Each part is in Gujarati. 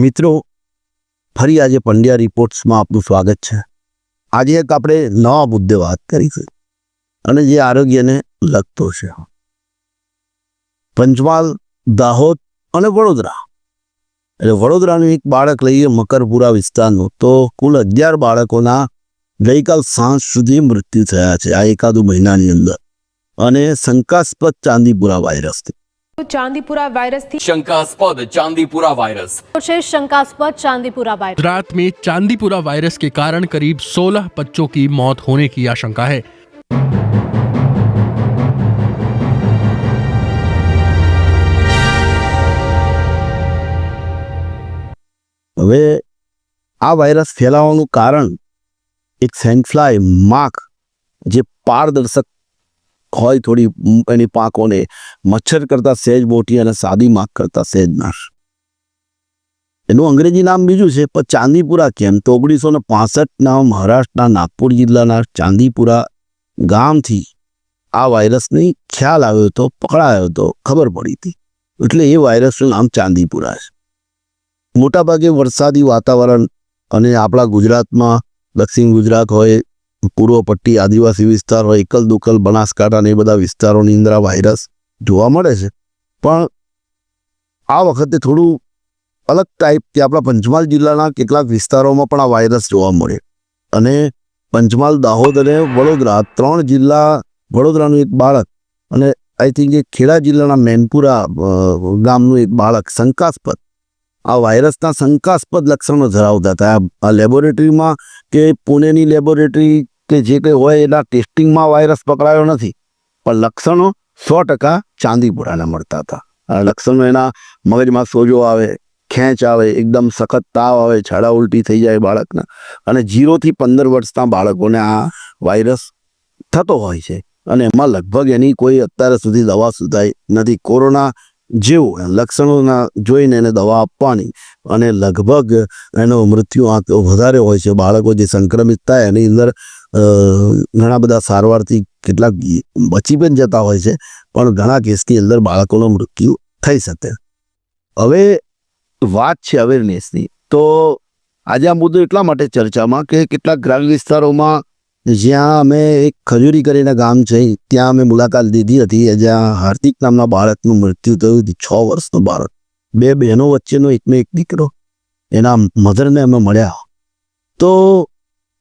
મિત્રો, ફરી આજે પંડ્યા રિપોર્ટ્સમાં આપનું સ્વાગત છે. આજે એક આપણે નવા મુદ્દે વાત કરીશું અને જે આરોગ્યને લગતો છે. પંચમહાલ, દાહોદ અને વડોદરા. એટલે વડોદરાનું એક બાળક લઈએ મકરપુરા વિસ્તારનું, તો કુલ અગિયાર બાળકોના ગઈકાલ સાંજ સુધી મૃત્યુ થયા છે આ એકાદુ મહિનાની અંદર. અને શંકાસ્પદ ચાંદીપુરા વાયરસથી चांदीपुरा वायरस थी शंकास्पद चांदीपुरा वायरस છે शंकास्पद चांदीपुरा वायरस गुजरात में चांदीपुरा वायरस के कारण करीब 16 बच्चों की मौत होने की आशंका है હવે આ વાયરસ ફેલાવાનું કારણ એક સેન્ડફ્લાય માખ જે પારદર્શક હોય થોડી એની પાકોને મચ્છર કરતા સહેજ મોટી અને સાદી માખ કરતા સહેજ નાશ એનું અંગ્રેજી નામ બીજું છે, પણ ચાંદીપુરા કેમ? તો ઓગણીસો ને પાસઠના મહારાષ્ટ્રના નાગપુર જિલ્લાના ચાંદીપુરા ગામથી આ વાયરસની ખ્યાલ આવ્યો હતો, પકડાયો હતો, ખબર પડી હતી. એટલે એ વાયરસનું નામ ચાંદીપુરા છે. મોટાભાગે વરસાદી વાતાવરણ અને આપણા ગુજરાતમાં, દક્ષિણ ગુજરાત હોય પૂર્વ પટ્ટી, આદિવાસી વિસ્તાર હોય એકલ દુકલ બનાસકાંઠા ને એ બધા વિસ્તારોની અંદર આ વાયરસ જોવા મળે છે. પણ આ વખતે થોડું અલગ ટાઈપ કે આપણા પંચમહાલ જિલ્લાના કેટલાક વિસ્તારોમાં પણ આ વાયરસ જોવા મળે. અને પંચમહાલ, દાહોદ અને વડોદરા ત્રણ જિલ્લા, વડોદરાનું એક બાળક અને આઈ થિંક એક ખેડા જિલ્લાના મેનપુરા ગામનું એક બાળક શંકાસ્પદ. આ વાયરસના શંકાસ્પદ લક્ષણો ધરાવતા હતા. આ લેબોરેટરીમાં કે પુણેની લેબોરેટરી કે જે કંઈ હોય એના ટેસ્ટિંગમાં વાયરસ પકડાયો નથી. પણ લક્ષણો સો ટકા ચાંદીપુરાના મળતા હતા. આ લક્ષણો એના મગજમાં સોજો આવે, ખેંચ આવે, એકદમ સખત તાવ આવે, છાડા ઉલટી થઈ જાય બાળકના. અને જીરોથી પંદર વર્ષના બાળકોને આ વાયરસ થતો હોય છે. અને એમાં લગભગ એની કોઈ અત્યારે સુધી દવા સુધાઈ નથી. કોરોના જેવું લક્ષણોના જોઈને એને દવા આપવાની અને લગભગ એનો મૃત્યુ આંક વધારે હોય છે. બાળકો જે સંક્રમિત થાય એની અંદર ઘણા બધા સારવારથી કેટલાક બચી પણ જતા હોય છે, પણ ઘણા કેસની અંદર બાળકોનું મૃત્યુ થઈ શકે. હવે વાત છે અવેરનેસની તો આજે આ મુદ્દો એટલા માટે ચર્ચામાં કે કેટલાક ગ્રામ્ય વિસ્તારોમાં જ્યાં અમે એક ખજૂરી કરીને ગામ છે, ત્યાં અમે મુલાકાત લીધી હતી. જ્યાં હાર્દિક નામના બાળકનું મૃત્યુ થયું હતું, છ વર્ષનો બાળક. બે બહેનો વચ્ચેનો એકનો એક દીકરો, એના મધરને અમે મળ્યા. તો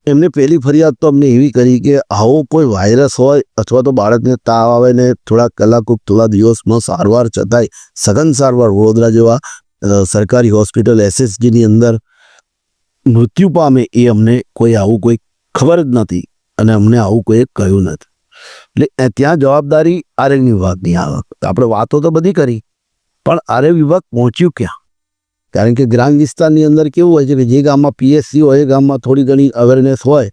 એમને પહેલી ફરિયાદ તો અમને એવી કરી કે આવો કોઈ વાયરસ હોય અથવા તો બાળકને તાવ આવે ને થોડા કલાકો થોડા દિવસમાં સારવાર છતાંય સઘન સારવાર વડોદરા જેવા સરકારી હોસ્પિટલ એસએસજીની અંદર મૃત્યુ પામે એ અમને કોઈ આવું કોઈ ખબર જ નથી. અને અમને આવું કોઈ કહ્યું નથી. એટલે ત્યાં જવાબદારી આરોગ્ય વિભાગની આ વખત આપણે વાતો તો બધી કરી. પણ આરોગ્ય વિભાગ પહોંચ્યું ક્યાં? કારણ કે ગ્રામ વિસ્તારની અંદર કેવું હોય છે કે જે ગામમાં પીએસસી હોય, એ ગામમાં થોડી ઘણી અવેરનેસ હોય.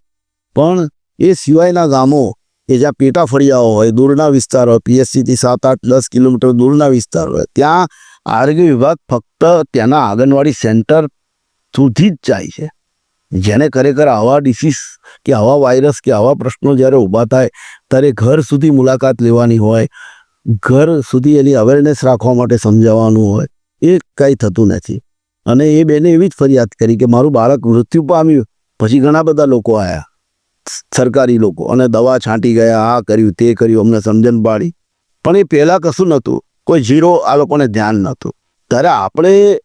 પણ એ સિવાયના ગામો કે જ્યાં પેટા ફળિયાઓ હોય, દૂરના વિસ્તાર હોય પીએસસીથી સાત, આઠ, દસ કિલોમીટર દૂરના વિસ્તાર હોય, ત્યાં આરોગ્ય વિભાગ ફક્ત ત્યાંના આંગણવાડી સેન્ટર સુધી જ જાય છે. જેને ખરેખર આવા ડિસીઝ કે આવા વાયરસ કે આવા પ્રશ્નો જ્યારે ઊભા થાય, ત્યારે ઘર સુધી મુલાકાત લેવાની હોય, ઘર સુધી એની અવેરનેસ રાખવા માટે સમજાવવાનું હોય, એ કાંઈ થતું નથી. અને એ બેને એવી જ ફરિયાદ કરી કે મારું બાળક મૃત્યુ પામ્યું, પછી ઘણા બધા લોકો આવ્યા સરકારી લોકો. અને દવા છાંટી ગયા, આ કર્યું, તે કર્યું, અમને સમજણ પાડી. પણ એ પહેલાં કશું નહોતું. કોઈ ઝીરો આ લોકોને ધ્યાન નહોતું. ત્યારે આપણે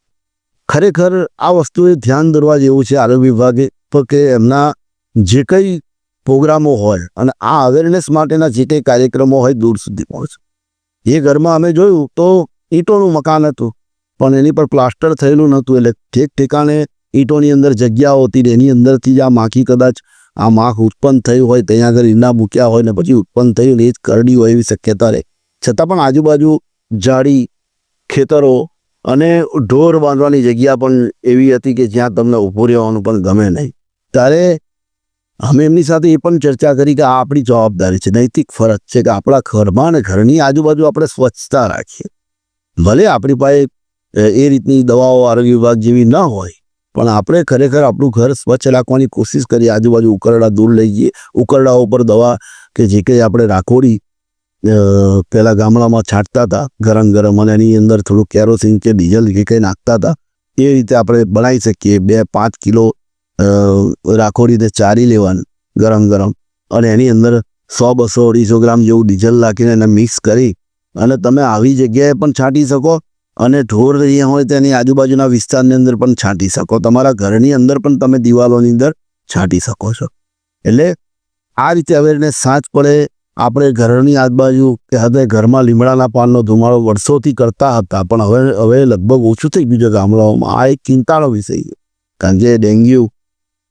ખરેખર આ વસ્તુએ ધ્યાન દોરવા જેવું છે આરોગ્ય વિભાગે કે એમના જે કંઈ પ્રોગ્રામો હોય અને આ અવેરનેસ માટેના જે કંઈ કાર્યક્રમો હોય દૂર સુધી પહોંચે. એ ઘરમાં અમે જોયું તો ઈંટોનું મકાન હતું, પણ એની પર પ્લાસ્ટર થયેલું નહોતું, એટલે ઠેક ઠેકાણે ઈંટોની અંદર જગ્યાઓ હતી એની અંદરથી જ આ માખી કદાચ આ માખ ઉત્પન્ન થયું હોય, ત્યાં આગળ ઈંડા મૂક્યા હોય ને પછી ઉત્પન્ન થયું એ જ કરડી હોય એવી શક્યતા રહે. છતાં પણ આજુબાજુ ઝાડી ખેતરો અને ઢોર બાંધવાની જગ્યા પણ એવી હતી કે જ્યાં તમને ઊભું રહેવાનું પણ ગમે નહીં. ત્યારે અમે એમની સાથે એ પણ ચર્ચા કરી કે આ આપણી જવાબદારી છે. નૈતિક ફરજ છે કે આપણા ઘરમાં અને ઘરની આજુબાજુ આપણે સ્વચ્છતા રાખીએ. ભલે આપણી પાસે એ રીતની દવાઓ, આરોગ્ય વિભાગ જેવી ન હોય, પણ આપણે ખરેખર આપણું ઘર સ્વચ્છ રાખવાની કોશિશ કરીએ. આજુબાજુ ઉકરડા દૂર લઈ જઈએ ઉકરડાઓ ઉપર દવા કે જે કંઈ આપણે રાખોડી પહેલા ગામડામાં છાંટતા હતા, ગરમ ગરમ અને એની અંદર થોડું કેરોસીન કે ડીઝલ જે કંઈ નાખતા હતા. એ રીતે આપણે બનાવી શકીએ. બે પાંચ કિલો રાખોડીને ચારી લેવાનું, ગરમ ગરમ. અને એની અંદર સો બસો અઢીસો ગ્રામ જેવું ડીઝલ નાખીને એને મિક્સ કરી અને તમે આવી જગ્યાએ પણ છાંટી શકો અને ઢોર અહીંયા હોય તેની આજુબાજુના વિસ્તારની અંદર પણ છાંટી શકો. તમારા ઘરની અંદર પણ તમે દિવાલોની અંદર છાંટી શકો છો. એટલે આ રીતે અવેરનેસ સાંજ પડે આપણે ઘરની આજુબાજુ કે હવે ઘરમાં લીમડાના પાનનો ધુમાડો વર્ષોથી કરતા હતા, પણ હવે હવે લગભગ ઓછું થઈ ગયું છે ગામડાઓમાં. આ એક ચિંતાનો વિષય છે. કારણ કે ડેન્ગ્યુ,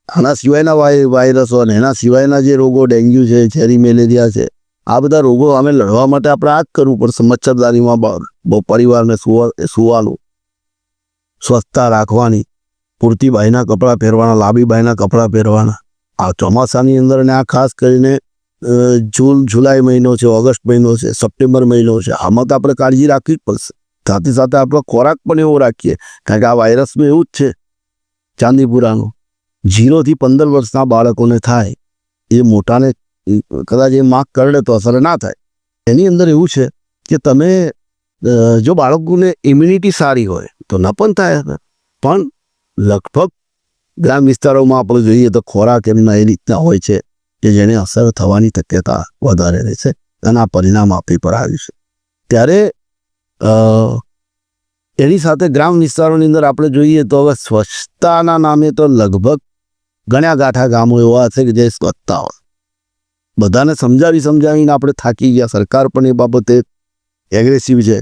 આના સિવાયના વાય, વાયરસો અને એના સિવાયના જે રોગો, ડેન્ગ્યુ છે, ઝેરી મેલેરિયા છે, આ બધા રોગો અમે લડવા માટે આપણે આ જ કરવું પડશે મચ્છરદારીમાં પરિવારને સુવા, સુવાનું, સ્વચ્છતા રાખવાની, પૂરતી બાયના કપડાં પહેરવાના, લાંબી બાયના કપડાં પહેરવાના. આ ચોમાસાની અંદર ને આ ખાસ કરીને જૂન, જુલાઈ મહિનો છે, ઓગસ્ટ મહિનો છે, સપ્ટેમ્બર મહિનો છે. આમાં તો આપણે કાળજી રાખવી જ પડશે. સાથે સાથે આપણો ખોરાક પણ એવો રાખીએ. કારણ કે આ વાયરસમાં એવું જ છે ચાંદીપુરાનું. જીરોથી પંદર વર્ષના બાળકોને થાય એ મોટાને કદાચ એ માર્ક કરડે તો અસર ના થાય. એની અંદર એવું છે કે તમે જો બાળકોને ઇમ્યુનિટી સારી હોય તો ન પણ થાય પણ લગભગ ગ્રામ વિસ્તારોમાં આપણે જોઈએ તો ખોરાક એમના એ રીતના હોય છે. કે જેને અસર થવાની શક્યતા વધારે રહે છે આ પરિણામ આપણી પર આવ્યું છે. ત્યારે એની સાથે ગ્રામ વિસ્તારોની અંદર આપણે જોઈએ તો હવે સ્વચ્છતાના નામે તો લગભગ ગણ્યા ગાંઠા ગામો એવા છે કે જે સ્વચ્છતા હોય. બધાને સમજાવી સમજાવીને આપણે થાકી ગયા. સરકાર પણ એ બાબતે એગ્રેસિવ છે.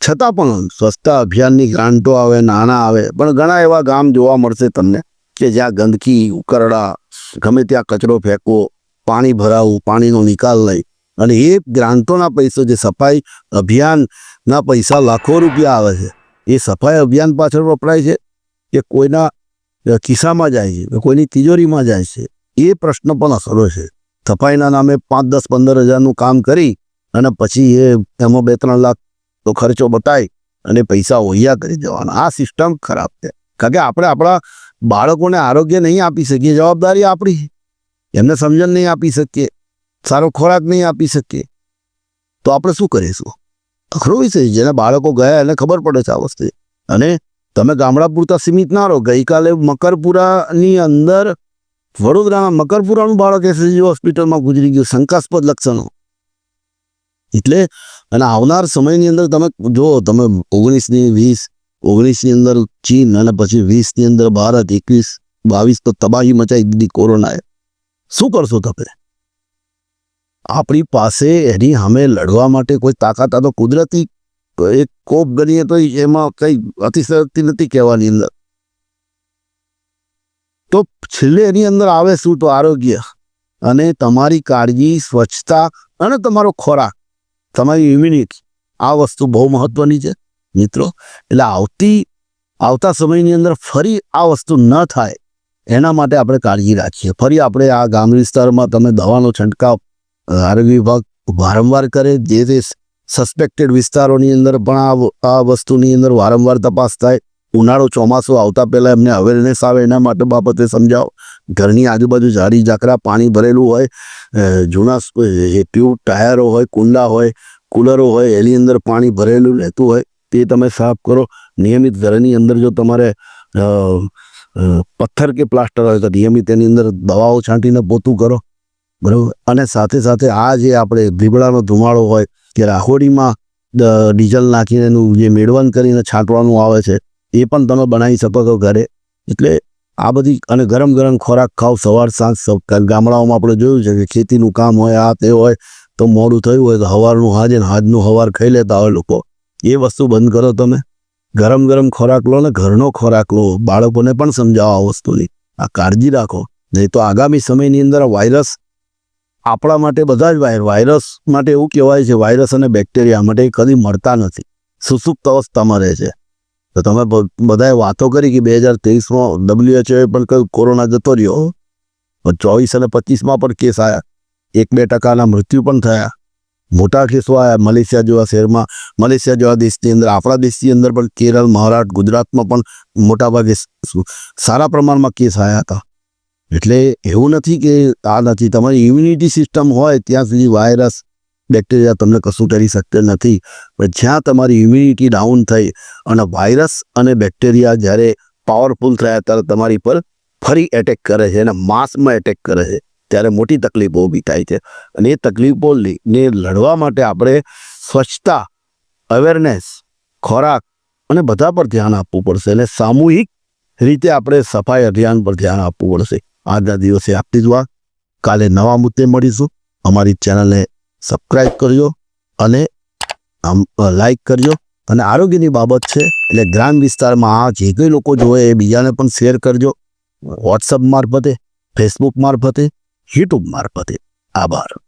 છતાં પણ સ્વચ્છતા અભિયાનની ગ્રાન્ટો આવે નાના આવે, પણ ઘણા એવા ગામ જોવા મળશે તમને કે જ્યાં ગંદકી, ઉકરડા ગમે ત્યાં કચરો ફેંકવો, પાણી ભરાવવું પાણીનો નિકાલ લઈ અને એ ગ્રાન્ટોના પૈસો જે સફાઈ અભિયાનના પૈસા લાખો રૂપિયા આવે છે, એ સફાઈ અભિયાન પાછળ વપરાય છે કે કોઈના ખિસ્સામાં જાય છે કોઈની તિજોરીમાં જાય છે? એ પ્રશ્ન પણ અસરો છે. સફાઈના નામે પાંચ, દસ, પંદર હજારનું કામ કરી અને પછી એ એમાં બે, ત્રણ લાખ તો ખર્ચો બતાય અને પૈસા ઓહિયા કરી દેવાના. આ સિસ્ટમ ખરાબ છે. કારણ કે આપણે આપણા બાળકોને આરોગ્ય નહીં આપી શકીએ, જવાબદારી આપણી એમને સમજણ નહીં આપી શકીએ, સારો ખોરાક નહીં આપી શકીએ. તો આપણે શું કરીશું? અઘરો વિષય છે. જેના બાળકો ગયા એને ખબર પડે છે આ વસ્તુ. અને તમે ગામડા પૂરતા સીમિત ના રહો. ગઈકાલે મકરપુરાની અંદર વડોદરાના મકરપુરાનું બાળક એસએસજી હોસ્પિટલમાં ગુજરી ગયું, શંકાસ્પદ લક્ષણો. એટલે અને આવનાર સમયની અંદર તમે જો તમે ઓગણીસની વીસ ઓગણીસની અંદર ચીન અને પછી વીસની અંદર ભારત, એકવીસ, બાવીસ તો તબાહી મચાવી દીધી કોરોનાએ. શું કરશો તમે? આપણી પાસે એની સામે લડવા માટે કોઈ તાકાત આ તો કુદરતી એક કોપ ગણીએ તો એમાં કંઈ અતિશયોક્તિ નથી કહેવાની અંદર. તો છેલ્લે એની અંદર આવે શું? તો આરોગ્ય. અને તમારી કાળજી, સ્વચ્છતા અને તમારો ખોરાક. તમારી ઇમ્યુનિટી આ વસ્તુ બહુ મહત્વની છે. મિત્રો, એટલે આવતી, આવતા સમયની અંદર ફરી આ વસ્તુ ન થાય, એના માટે આપણે કાળજી રાખીએ. ફરી આપણે આ ગામ વિસ્તારમાં તમે દવાનો છંટકાવ આરોગ્ય વિભાગ વારંવાર કરે, જે તે સસ્પેક્ટેડ વિસ્તારોની અંદર પણ આ આ વસ્તુની અંદર વારંવાર તપાસ થાય, ઉનાળો ચોમાસું આવતા પહેલાં એમને અવેરનેસ આવે, એના માટે બાબતે સમજાવો. ઘરની આજુબાજુ ઝાડી ઝાકરા, પાણી ભરેલું હોય જૂના ટ્યુબ ટાયરો હોય, કુંડા હોય, કુલરો હોય, એની અંદર પાણી ભરેલું રહેતું હોય તે તમે સાફ કરો. નિયમિત ઘરની અંદર જો તમારે પથ્થર કે પ્લાસ્ટર હોય તો નિયમિત એની અંદર દવાઓ છાંટીને પોતું કરો. બરાબર? અને સાથે સાથે આ જે આપણે લીમડાનો ધુમાડો હોય, કે રાખોડીમાં ડીઝલ નાખીને એનું જે મેળવન કરીને છાંટવાનું આવે છે, એ પણ તમે બનાવી શકો છો ઘરે. એટલે આ બધી, અને ગરમ ગરમ ખોરાક ખાઓ સવાર, સાંજ ગામડાઓમાં આપણે જોયું છે કે ખેતીનું કામ હોય, આ તે હોય, તો મોડું થયું હોય તો હવારનું હાજે ને હાજનું હવાર ખાઈ લેતા હોય લોકો. એ વસ્તુ બંધ કરો તમે. ગરમ ગરમ ખોરાક લો ને ઘરનો ખોરાક લો. બાળકોને પણ સમજાવો આ વસ્તુની. આ કાળજી રાખો. નહીં તો આગામી સમયની અંદર વાયરસ આપણા માટે બધા જ વાયર વાયરસ માટે એવું કહેવાય છે, વાયરસ અને બેક્ટેરિયા માટે એ કદી મળતા નથી. સુસુપ્ત અવસ્થામાં રહે છે. તો તમે બધાએ વાતો કરી કે બે હજાર તેવીસમાં ડબ્લ્યુએચઓએ પણ કહ્યું કોરોના જતો રહ્યો. ચોવીસ અને પચીસમાં પણ કેસ આવ્યા એક બે ટકાના મૃત્યુ પણ થયા. મોટા કેસો આવ્યા મલેશિયા જેવા શહેરમાં, મલેશિયા જેવા દેશની અંદર, આપણા દેશની અંદર પણ કેરળ, મહારાષ્ટ્ર, ગુજરાતમાં પણ મોટાભાગે સારા પ્રમાણમાં કેસ આવ્યા હતા. એટલે એવું નથી કે આ નથી. તમારી ઇમ્યુનિટી સિસ્ટમ હોય ત્યાં સુધી વાયરસ બેક્ટેરિયા તમને કશું કરી શકતા નથી. પણ જ્યાં તમારી ઇમ્યુનિટી ડાઉન થઈ અને વાયરસ અને બેક્ટેરિયા જ્યારે પાવરફુલ થયા ત્યારે તમારી પર ફરી એટેક કરે છે અને માસમાં એટેક કરે છે. ત્યારે મોટી તકલીફો ઊભી થાય છે. અને એ તકલીફો ને લડવા માટે આપણે સ્વચ્છતા અવેરનેસ ખોરાક અને બધા પર ધ્યાન આપવું પડશે અને સામૂહિક રીતે આપણે સફાઈ અભિયાન પર ધ્યાન આપવું પડશે. આજના દિવસે આપતી જ વાત. કાલે નવા મુદ્દે મળીશું. અમારી ચેનલને સબસ્ક્રાઈબ કરજો અને આમ લાઈક કરજો. અને આરોગ્યની બાબત છે, એટલે ગ્રામ વિસ્તારમાં આ જે કંઈ લોકો જોવે એ બીજાને પણ શેર કરજો. વોટ્સઅપ મારફતે ફેસબુક મારફતે યુટ્યુબ મારફતે. આભાર.